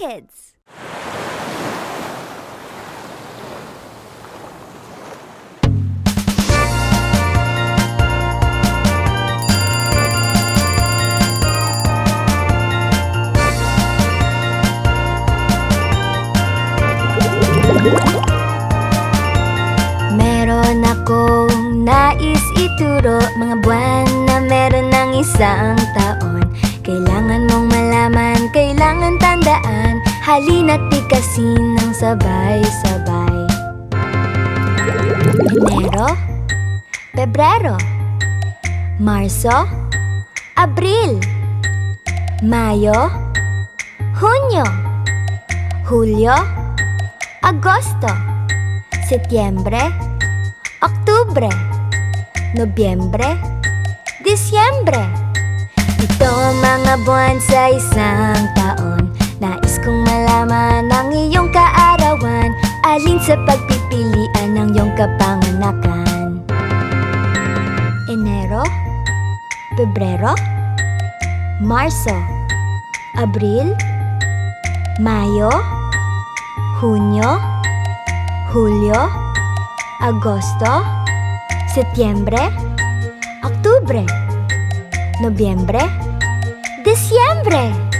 Kids. Meron akong nais ituro Mga buwan na meron ng isang taon Kailangan mong malaman, kailangan tandaan Halina't tikasin ng sabay-sabay Enero Pebrero Marso Abril Mayo Hunyo Hulyo Agosto Setyembre, Oktubre, Nobyembre, Disyembre. Ito mga buwan sa isang taon. Nais kong malaman ang iyong kaarawan. Alin sa pagpipilian ng iyong kapanganakan. Enero, Pebrero, Marso, Abril, Mayo, Hunyo, Hulyo, Agosto, Setyembre, Oktubre, Nobyembre, Disyembre.